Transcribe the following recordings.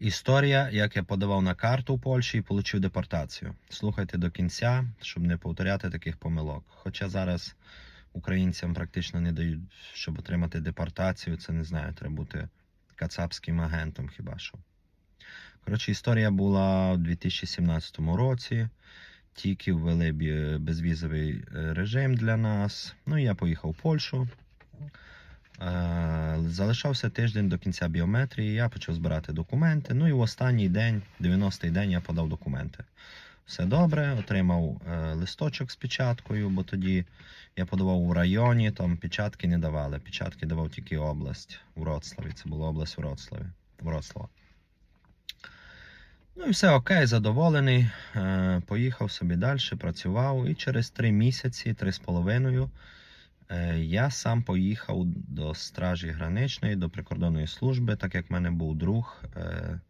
Історія, як я подавав на карту в Польщі і отримав депортацію. Слухайте до кінця, щоб не повторяти таких помилок. Хоча зараз українцям практично не дають, щоб отримати депортацію, це не знаю, треба бути кацапським агентом хіба що. Коротше, історія була у 2017 році. Тільки ввели безвізовий е, режим для нас. Ну і я поїхав в Польщу. Е, Залишався тиждень до кінця біометрії. Я почав збирати документи. Ну і в останній день, 90-й день, я подав документи. Все добре, отримав е, листочок з печаткою, бо тоді я подавав у районі, там печатки не давали. Печатки давав тільки область у Вроцлаві. Це була область Вроцлаві. Вроцлава. Ну і все окей, задоволений. Е, поїхав собі далі, працював. І через три місяці, три з половиною, я сам поїхав до Стражі граничної, до прикордонної служби, так як в мене був друг. Е,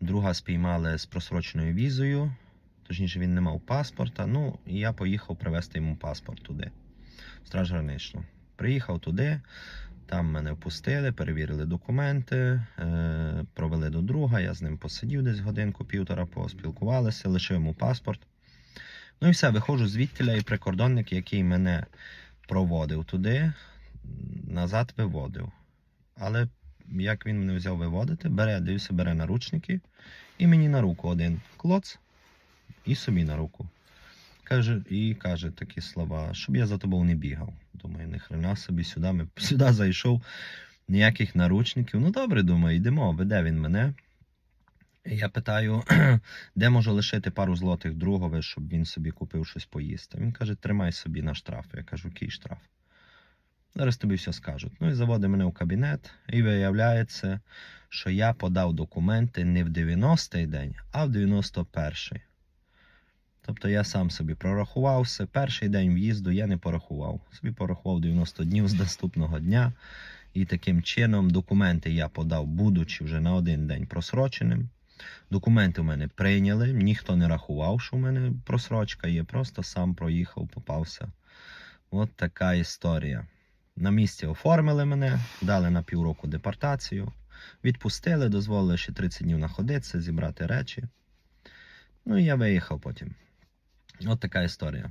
друга спіймали з просроченою візою. Точніше, він не мав паспорта. Ну, і я поїхав привезти йому паспорт туди, в Страж граничну. Приїхав туди, там мене впустили, перевірили документи, е, провели до друга. Я з ним посидів десь годинку-півтора, поспілкувалися, лишив йому паспорт. Ну і все, виходжу звідтіля, і прикордонник, який мене проводив туди, назад виводив. Але як він мене взяв виводити, бере, дивився, бере наручники і мені на руку один клоц і собі на руку. Каже, і каже такі слова, щоб я за тобою не бігав. Думаю, не хрена собі сюди, ми, сюди зайшов, ніяких наручників. Ну добре, думаю, йдемо, веде він мене. Я питаю, де можу лишити пару злотих другове, щоб він собі купив щось поїсти. Він каже, тримай собі на штраф. Я кажу, який штраф? Зараз тобі все скажуть. Ну і заводить мене в кабінет, і виявляється, що я подав документи не в 90-й день, а в 91-й. Тобто я сам собі прорахувався. Перший день в'їзду я не порахував. Собі порахував 90 днів з наступного дня. І таким чином документи я подав, будучи вже на один день просроченим. Документи в мене прийняли, ніхто не рахував, що в мене просрочка є, просто сам проїхав, попався. От така історія. На місці оформили мене, дали на півроку депортацію, відпустили, дозволили ще 30 днів находитися, зібрати речі. Ну і я виїхав потім. От така історія.